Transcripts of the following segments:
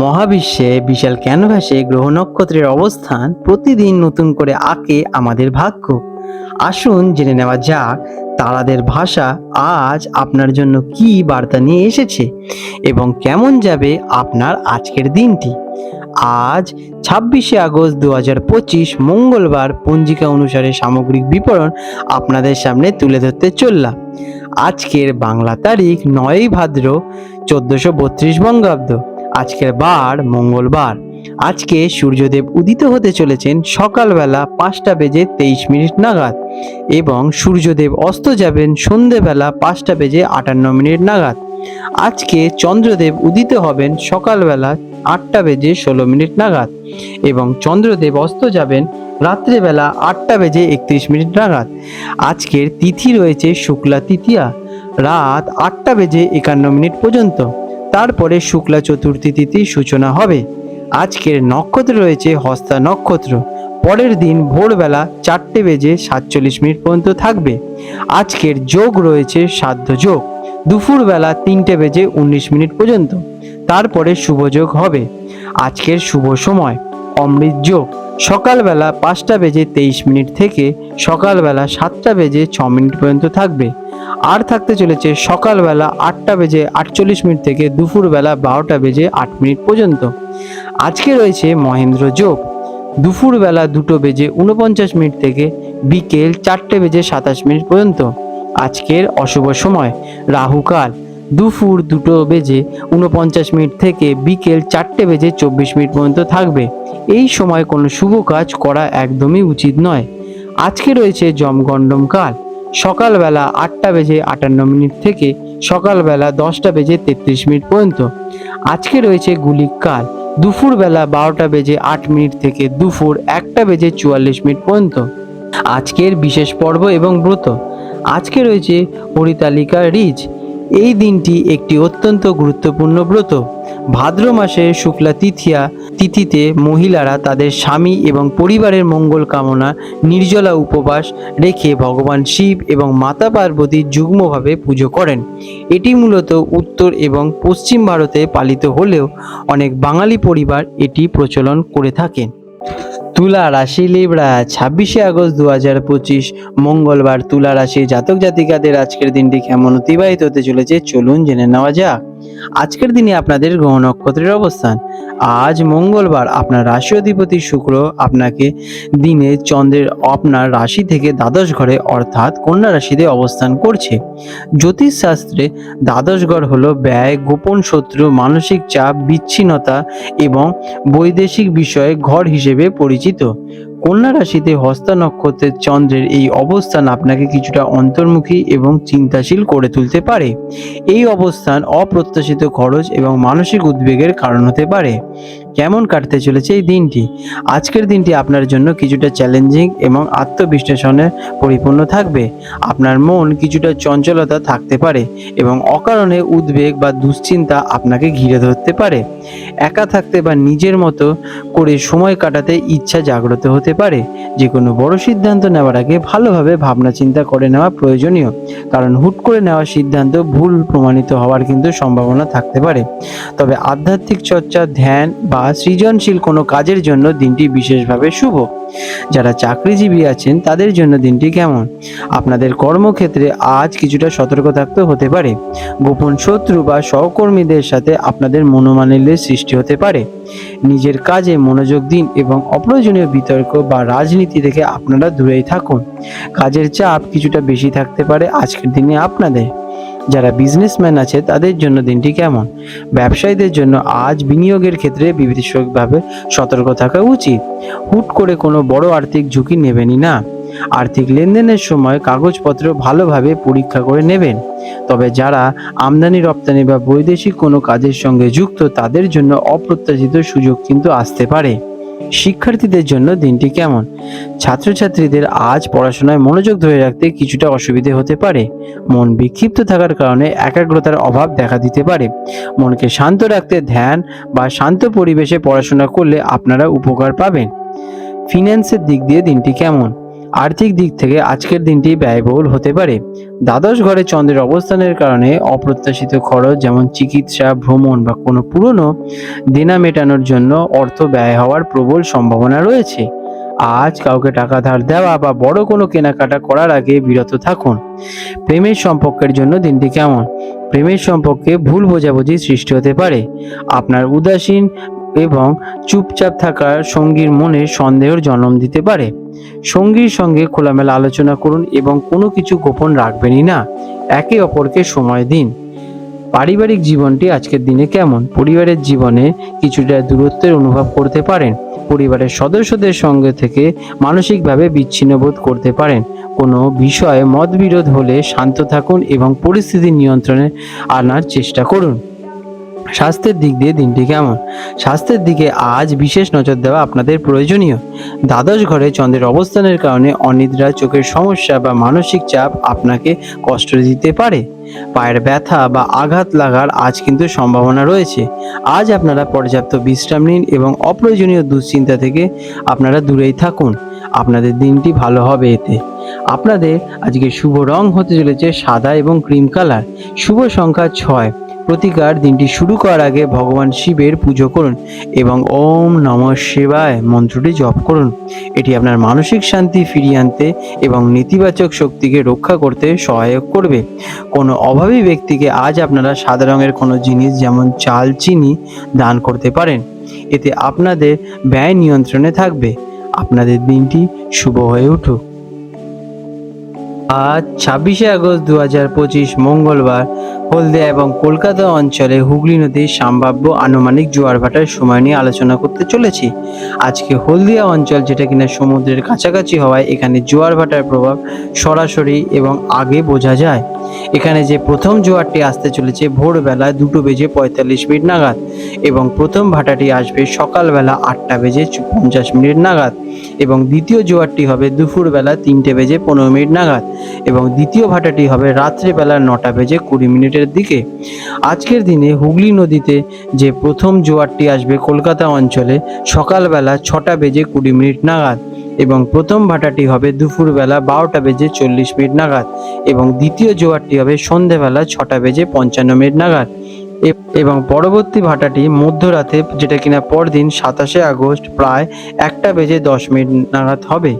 মহাবিশ্বে বিশাল ক্যানভাসে গ্রহ নক্ষত্রের অবস্থান প্রতিদিন নতুন করে আঁকে আমাদের ভাগ্য। আসুন জেনে নেওয়া যাক, তারাদের ভাষা আজ আপনার জন্য কি বার্তা নিয়ে এসেছে এবং কেমন যাবে আপনার আজকের দিনটি। আজ ছাব্বিশে আগস্ট দু হাজার পঁচিশ মঙ্গলবার পঞ্জিকা অনুসারে সামগ্রিক বিবরণ আপনাদের সামনে তুলে ধরতে চললাম। আজকের বাংলা তারিখ নয়ই ভাদ্র চোদ্দোশো বত্রিশ বঙ্গাব্দ। আজকের বার মঙ্গলবার। আজকে সূর্যদেব উদিত হতে চলেছেন সকালবেলা পাঁচটা বেজে তেইশ মিনিট নাগাদ এবং সূর্যদেব অস্ত যাবেন সন্ধেবেলা পাঁচটা বেজে আটান্ন মিনিট নাগাদ। আজকে চন্দ্রদেব উদিত হবেন সকালবেলা আটটা বেজে ষোলো মিনিট নাগাদ এবং চন্দ্রদেব অস্ত যাবেন রাত্রেবেলা আটটা বেজে একত্রিশ মিনিট নাগাদ। আজকের তিথি রয়েছে শুক্লা তৃতীয়া, রাত আটটা বেজে একান্ন মিনিট পর্যন্ত। তারপরে শুক্লা চতুর্থী তিথির সূচনা হবে। আজকের নক্ষত্র রয়েছে হস্তা নক্ষত্র। পরের দিন ভোরবেলা চারটে বেজে সাতচল্লিশ মিনিট পর্যন্ত থাকবে। আজকের যোগ রয়েছে সাধ্য যোগ। দুপুরবেলা তিনটে বেজে উনিশ মিনিট পর্যন্ত। তারপরে শুভ যোগ হবে। আজকের শুভ সময় অমৃত যোগ। সকালবেলা পাঁচটা বেজে তেইশ মিনিট থেকে সকালবেলা সাতটা বেজে ছ মিনিট পর্যন্ত থাকবে। আর থাকতে চলেছে সকালবেলা আটটা বেজে আটচল্লিশ মিনিট থেকে দুপুরবেলা বারোটা বেজে আট মিনিট পর্যন্ত। আজকে রয়েছে মহেন্দ্র যোগ। দুপুরবেলা দুটো বেজে উনপঞ্চাশ মিনিট থেকে বিকেল চারটে বেজে সাতাশ মিনিট পর্যন্ত। আজকের অশুভ সময় রাহুকাল দুপুর দুটো বেজে উনপঞ্চাশ মিনিট থেকে বিকেল চারটে বেজে চব্বিশ মিনিট পর্যন্ত থাকবে। এই সময় কোনো শুভ কাজ করা একদমই উচিত নয়। আজকে রয়েছে জমগণ্ডম কাল। সকালবেলা আটটা বেজে আটান্ন মিনিট থেকে সকালবেলা দশটা বেজে তেত্রিশ মিনিট পর্যন্ত। আজকে রয়েছে গুলিক কাল দুপুরবেলা বারোটা বেজে আট মিনিট থেকে দুপুর একটা বেজে চুয়াল্লিশ মিনিট পর্যন্ত। আজকের বিশেষ পর্ব এবং ব্রত। আজকে রয়েছে পরিতালিকা রিজ। এই দিনটি একটি অত্যন্ত গুরুত্বপূর্ণ ব্রত। ভাদ্র মাসে শুক্লা তিথিয়া তিথিতে মহিলারা তাদের স্বামী এবং পরিবারের মঙ্গল কামনা, নির্জলা উপবাস রেখে ভগবান শিব এবং মাতা পার্বতীর যুগ্মভাবে পুজো করেন। এটি মূলত উত্তর এবং পশ্চিম ভারতে পালিত হলেও অনেক বাঙালি পরিবার এটি প্রচলন করে থাকেন। তুলা রাশি লিবড়া, ছাব্বিশে আগস্ট দু হাজার পঁচিশ, মঙ্গলবার তুলা রাশি জাতক জাতিকাদের আজকের দিনটি কেমন অতিবাহিত হতে চলেছে? চলুন জেনে নেওয়া যাক। আজকের দিনে আপনাদের গ্রহ নক্ষত্রের অবস্থান। আজ মঙ্গলবার আপনার রাশি অধিপতি শুক্র আপনাকে দিনে চন্দ্রের আপনার রাশি থেকে দ্বাদশ ঘরে অর্থাৎ কন্যা রাশিতে অবস্থান করছে। জ্যোতিষশাস্ত্রে দ্বাদশ ঘর হলো ব্যয়, গোপন শত্রু, মানসিক চাপ, বিচ্ছিন্নতা এবং বৈদেশিক বিষয়ে ঘর হিসেবে পরিচিত। কন্যা রাশিতে হস্তা নক্ষত্রের চন্দ্রের এই অবস্থান আপনাকে কিছুটা অন্তর্মুখী এবং চিন্তাশীল করে তুলতে পারে। এই অবস্থান অপ্রত্যাশিত খরচ এবং মানসিক উদ্বেগের কারণ হতে পারে। কেমন কাটতে চলেছে এই দিনটি? আজকের দিনটি আপনার জন্য কিছুটা চ্যালেঞ্জিং এবং আত্মবিশ্লেষণে পরিপূর্ণ থাকবে। আপনার মন কিছুটা চঞ্চলতা থাকতে পারে এবং অকারণে উদ্বেগ বা দুশ্চিন্তা আপনাকে ঘিরে ধরতে পারে। একা থাকতে বা নিজের মতো করে সময় কাটাতে ইচ্ছা জাগ্রত হতে পারে। যে কোনো বড় সিদ্ধান্ত নেওয়ার আগে ভালোভাবে ভাবনা চিন্তা করে নেওয়া প্রয়োজনীয়। কারণ হুট করে নেওয়া সিদ্ধান্ত ভুল প্রমাণিত হওয়ার কিন্তু সম্ভাবনা থাকতে পারে। তবে আধ্যাত্মিক চর্চা, ধ্যান বা সৃজনশীল কোনো কাজের জন্য দিনটি বিশেষভাবে শুভ। যারা চাকরিজীবী আছেন, তাদের জন্য দিনটি কেমন? আপনাদের কর্মক্ষেত্রে আজ কিছুটা সতর্ক থাকতে হতে পারে। গোপন শত্রু বা সহকর্মীদের সাথে আপনাদের মনোমালিন্যের সৃষ্টি হতে পারে। নিজের কাজে মনোযোগ দিন এবং অপ্রয়োজনীয় বিতর্ক বা রাজনীতি থেকে আপনারা দূরেই থাকুন। কাজের চাপ কিছুটা বেশি থাকতে পারে আজকের দিনে আপনাদের। যারা বিজনেসম্যান আছে, তাদের জন্য দিনটি কেমন? ব্যবসায়ীদের জন্য আজ বিনিয়োগের ক্ষেত্রে বিবেচকভাবে সতর্ক থাকা উচিত। হুট করে কোনো বড় আর্থিক ঝুঁকি নেবেনই না। আর্থিক লেনদেনের সময় কাগজপত্র ভালোভাবে পরীক্ষা করে নেবেন। তবে যারা আমদানি, রপ্তানি বা বৈদেশিক কোনো কাজের সঙ্গে যুক্ত, তাদের জন্য অপ্রত্যাশিত সুযোগ কিন্তু আসতে পারে। শিক্ষার্থীদের জন্য দিনটি কেমন? ছাত্রছাত্রীদের আজ পড়াশোনায় মনোযোগ ধরে রাখতে কিছুটা অসুবিধে হতে পারে। মন বিক্ষিপ্ত থাকার কারণে একাগ্রতার অভাব দেখা দিতে পারে। মনকে শান্ত রাখতে ধ্যান বা শান্ত পরিবেশে পড়াশোনা করলে আপনারা উপকার পাবেন। ফিন্যান্সের দিক দিয়ে দিনটি কেমন? আর্থিক দিক থেকে আজকের দিনটি ব্যয়বহুল হতে পারে। দ্বাদশ ঘরে চন্দ্রের অবস্থানের কারণে অপ্রত্যাশিত খরচ যেমন চিকিৎসা, ভ্রমণ বা কোনো পুরনো দেনা মেটানোর জন্য অর্থ ব্যয় হওয়ার প্রবল সম্ভাবনা রয়েছে। আজ কাউকে টাকা ধার দেওয়া বা বড় কোনো কেনাকাটা করার আগে বিরত থাকুন। প্রেমের সম্পর্কের জন্য দিনটি কেমন? প্রেমের সম্পর্কে ভুল বোঝাবুঝি সৃষ্টি হতে পারে। আপনার উদাসীন এবং চুপচাপ থাকার সঙ্গীর মনে সন্দেহের জন্ম দিতে পারে। সঙ্গীর সঙ্গে খোলামেলা আলোচনা করুন এবং কোনো কিছু গোপন রাখবেনই না। একে অপরকে সময় দিন। পারিবারিক জীবনটি আজকের দিনে কেমন? পরিবারের জীবনে কিছুটা দূরত্বের অনুভব করতে পারেন। পরিবারের সদস্যদের সঙ্গে থেকে মানসিকভাবে বিচ্ছিন্ন বোধ করতে পারেন। কোনো বিষয়ে মতবিরোধ হলে শান্ত থাকুন এবং পরিস্থিতি নিয়ন্ত্রণে আনার চেষ্টা করুন। স্বাস্থ্যের দিক দিয়ে দিনটি কেমন? স্বাস্থ্যের দিকে আজ বিশেষ নজর দেওয়া আপনাদের প্রয়োজনীয়। দ্বাদশ ঘরে চন্দ্রের অবস্থানের কারণে অনিদ্রা, চোখের সমস্যা বা মানসিক চাপ আপনাকে কষ্ট দিতে পারে। পায়ের ব্যথা বা আঘাত লাগার আজ কিন্তু সম্ভাবনা রয়েছে। আজ আপনারা পর্যাপ্ত বিশ্রাম নিন এবং অপ্রয়োজনীয় দুশ্চিন্তা থেকে আপনারা দূরেই থাকুন। আপনাদের দিনটি ভালো হবে এতে। আপনাদের আজকে শুভ রং হতে চলেছে সাদা এবং ক্রিম কালার। শুভ সংখ্যা ছয়। প্রতিকার দিনটি শুরু করার আগে ভগবান শিবের পুজো করুন এবং ওম নম শিবায় মন্ত্রটি জপ করুন। এটি আপনার মানসিক শান্তি ফিরিয়ে আনতে এবং নেতিবাচক শক্তিকে রক্ষা করতে সহায়ক করবে। কোনো অভাবী ব্যক্তিকে আজ আপনারা সাদা রঙের কোনো জিনিস যেমন চাল, চিনি দান করতে পারেন। এতে আপনাদের ব্যয় নিয়ন্ত্রণে থাকবে। আপনাদের দিনটি শুভ হয়ে উঠুক। আজ ছাব্বিশে আগস্ট দু হাজার পঁচিশ মঙ্গলবার হলদিয়া এবং কলকাতা অঞ্চলে হুগলি নদীর সম্ভাব্য আনুমানিক জোয়ার ভাটার সময় নিয়ে আলোচনা করতে চলেছি। আজকে হলদিয়া অঞ্চল যেটা কিনা সমুদ্রের কাছাকাছি হওয়ায় এখানে জোয়ার ভাটার প্রভাব সরাসরি এবং আগে বোঝা যায়। এখানে যে প্রথম জোয়ারটি আসতে চলেছে ভোরবেলায় দুটো বেজে পঁয়তাল্লিশ মিনিট নাগাদ। এবং প্রথম ভাটাটি আসবে সকালবেলা আটটা বেজে পঞ্চাশ মিনিট নাগাদ এবং দ্বিতীয় জোয়ারটি হবে দুপুরবেলা তিনটে বেজে পনেরো মিনিট নাগাদ এবং দ্বিতীয় ভাটাটি হবে রাত্রিবেলা নটা বেজে কুড়ি মিনিটের দিকে। আজকের দিনে হুগলি নদীতে যে প্রথম জোয়ারটি আসবে কলকাতা অঞ্চলে সকালবেলা ছটা বেজে কুড়ি মিনিট নাগাদ এবং প্রথম ভাটাটি হবে দুপুরবেলা বারোটা বেজে চল্লিশ মিনিট নাগাদ এবং দ্বিতীয় জোয়ারটি হবে সন্ধেবেলা ছটা বেজে পঞ্চান্ন মিনিট নাগাদ। এবং পরবর্তী ভাটাটি মধ্যরাতে, যেটা কিনা পরদিন সাতাশে আগস্ট প্রায় একটা বেজে দশ মিনিট নাগাদ হবে।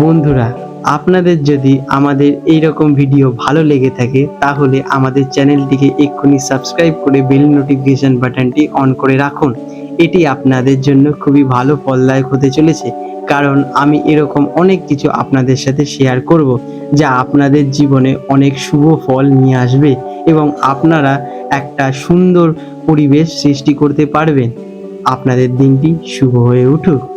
বন্ধুরা, আপনাদের যদি আমাদের এই রকম ভিডিও ভালো লেগে থাকে, তাহলে আমাদের চ্যানেলটিকে এক্ষুনি সাবস্ক্রাইব করে বেল নোটিফিকেশন বাটনটি অন করে রাখুন। এটি আপনাদের জন্য খুবই ভালো ফলদায়ক হতে চলেছে, কারণ আমি এরকম অনেক কিছু আপনাদের সাথে শেয়ার করব, যা আপনাদের জীবনে অনেক শুভ ফল নিয়ে আসবে। এবং আপনারা একটা সুন্দর পরিবেশ সৃষ্টি করতে পারবেন। আপনাদের দিনটি শুভ হয়ে উঠুক।